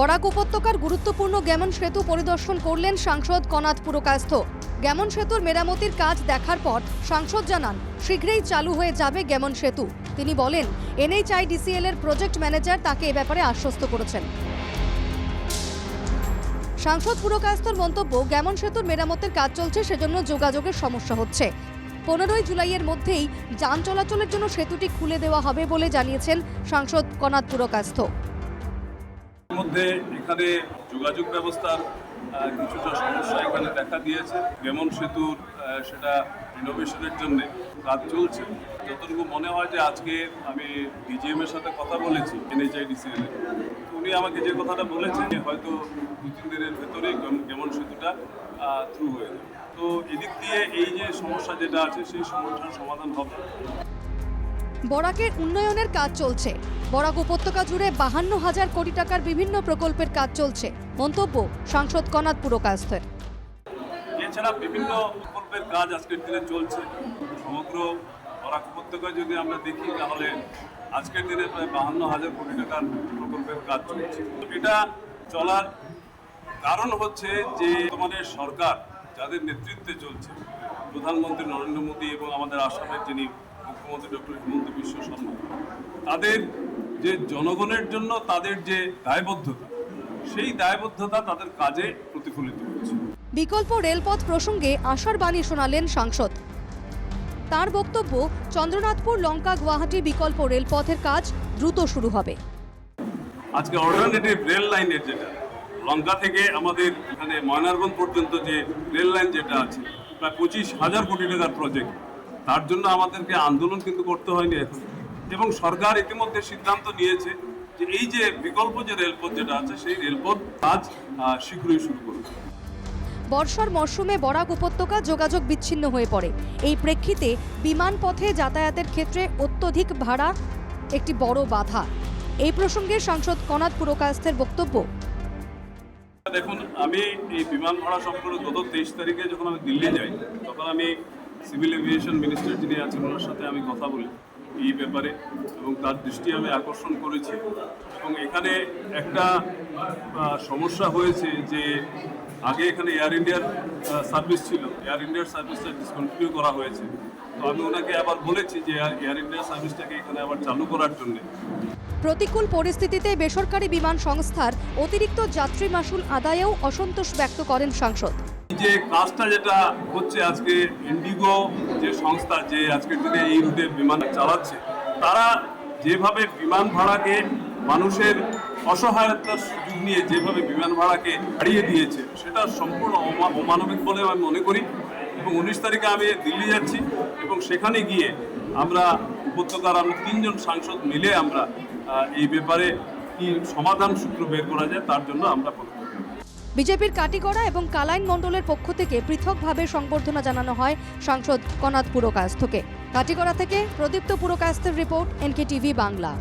বরাক উপত্যকার গুরুত্বপূর্ণ গ্যামন সেতু পরিদর্শন করলেন সাংসদ কনাথ পুরকায়স্থ গ্যামন সেতুর মেরামতির কাজ দেখার পর সাংসদ জানান, শীঘ্রই চালু হয়ে যাবে গ্যামন সেতু। তিনি বলেন, এনএইচআইডিসিএল এর প্রজেক্ট ম্যানেজার তাকে এ ব্যাপারে আশ্বস্ত করেছেন। সাংসদ পুরকায়স্থর মন্তব্য গ্যামন সেতুর মেরামতের কাজ চলছে, সেজন্য যোগাযোগের সমস্যা হচ্ছে। পনেরোই জুলাইয়ের মধ্যেই যান চলাচলের জন্য সেতুটি খুলে দেওয়া হবে বলে জানিয়েছেন সাংসদ কনাথ পুরকায়স্থ মধ্যে এখানে যোগাযোগ ব্যবস্থার কিছুটা সমস্যা এখানে দেখা দিয়েছে। যেমন সেতুর সেটা রিনোভেশনের জন্য কাজ চলছে। যতটুকু মনে হয় যে আজকে আমি ডিজিএম এর সাথে কথা বলেছি এনএইচআইডিসিএল উনি আমাকে যে কথাটা বলেছেন হয়তো দু তিন দিনের ভেতরেই যেমন সেতুটা থ্রু হয়ে যাবে। তো এদিক দিয়ে এই যে সমস্যা যেটা আছে, সেই সমস্যার সমাধান হবে। বরাকের উন্নয়নের কাজ চলছে। বরাক উপত্যকা জুড়ে বাহান্ন হাজার কোটি টাকার বিভিন্ন প্রকল্পের কাজ চলছে। মন্তব্য সাংসদ কনাথ পুরকায়স্থের। এছাড়া বিভিন্ন প্রকল্পের কাজ আজকের দিনে চলছে। সমগ্র বরাক উপত্যকায় যদি আমরা দেখি, তাহলে আজকের দিনে প্রায় বাহান্ন হাজার কোটি টাকার প্রকল্পের কাজ চলছে। এটা চলার কারণ হচ্ছে যে বর্তমানে সরকার যাদের নেতৃত্বে চলছে, প্রধানমন্ত্রী নরেন্দ্র মোদী এবং আমাদের আসামের যিনি মুখ্যমন্ত্রী ডক্টর হিমন্ত বিশ্ব শর্মা তাদের যে জনগণের জন্য তাদের যে দায়বদ্ধতা সেই দায়বদ্ধতা তাদের কাজে প্রতিফলিত হচ্ছে। বিকল্প রেলপথ প্রসঙ্গে আশার বাণী শোনালেন সাংসদ। তার বক্তব্য চন্দ্রনাথপুর লঙ্কা গুয়াহাটি বিকল্প রেলপথের কাজ দ্রুত শুরু হবে। আজকে অল্টারনেটিভ রেল লাইনের যেটা লঙ্কা থেকে আমাদের এখানে ময়নারগঞ্জ পর্যন্ত যে রেল লাইন যেটা আছে প্রায় পঁচিশ হাজার কোটি টাকার প্রজেক্ট তার জন্য আমাদেরকে আন্দোলন কিন্তু করতে হয়নি এখন। এবং সরকার ইতিমধ্যে সিদ্ধান্ত নিয়েছে যে এই যে বিকল্প যে রেলপথ যেটা আছে সেই রেলপথ কাজ শীঘ্রই শুরু করবে বর্ষার মরশুমে বরাক উপত্যকা যোগাযোগ বিচ্ছিন্ন হয়ে পড়ে। এই প্রেক্ষিতে বিমান পথে যাতায়াতের ক্ষেত্রে অত্যধিক ভাড়া একটি বড় বাধা। এই প্রসঙ্গে সাংসদ কনাথ পুরকায়স্থের বক্তব্য। দেখুন আমি এই বিমান ভাড়া সম্পর্কে গত তেইশ তারিখে যখন আমি দিল্লি যাই তখন আমি সিভিল এভিয়েশন মিনিস্টার যিনি আছেন, ওনার সাথে আমি কথা বলি এই ব্যাপারে এবং তার দৃষ্টি আমি আকর্ষণ করেছি। এবং এখানে একটা সমস্যা হয়েছে যে আগে এখানে এয়ার ইন্ডিয়ার সার্ভিস ছিল। এয়ার ইন্ডিয়ার সার্ভিসটা ডিসকন্টিনিউ করা হয়েছে। তো আমি ওনাকে আবার বলেছি যে এয়ার ইন্ডিয়ার সার্ভিসটাকে এখানে আবার চালু করার জন্যে। প্রতিকূল পরিস্থিতিতে বেসরকারি বিমান সংস্থার অতিরিক্ত যাত্রী মাসুল আদায়েও অসন্তোষ ব্যক্ত করেন সাংসদ। যে কাজটা যেটা হচ্ছে আজকে ইন্ডিগো যে সংস্থা যে আজকের দিনে এই রুটে বিমান চালাচ্ছে, তারা যেভাবে বিমান ভাড়াকে মানুষের অসহায়তার সুযোগ নিয়ে যেভাবে বিমান ভাড়াকে বাড়িয়ে দিয়েছে, সেটা সম্পূর্ণ অমা- অমানবিক বলে আমি মনে করি এবং উনিশ তারিখে আমি দিল্লি যাচ্ছি এবং সেখানে গিয়ে আমরা উপত্যকার আমরা তিনজন সাংসদ মিলে আমরা এই ব্যাপারে কি সমাধান সূত্র বের করা যায় তার জন্য আমরা। বিজেপির কাটিগড়া এবং কালাইন মণ্ডলের পক্ষ থেকে পৃথকভাবে সংবর্ধনা জানানো হয় সাংসদ কনাথ পুরকায়স্থকে। কাটিগড়া থেকে প্রদীপ্ত পুরকায়স্থের রিপোর্ট এনকে টিভি বাংলা।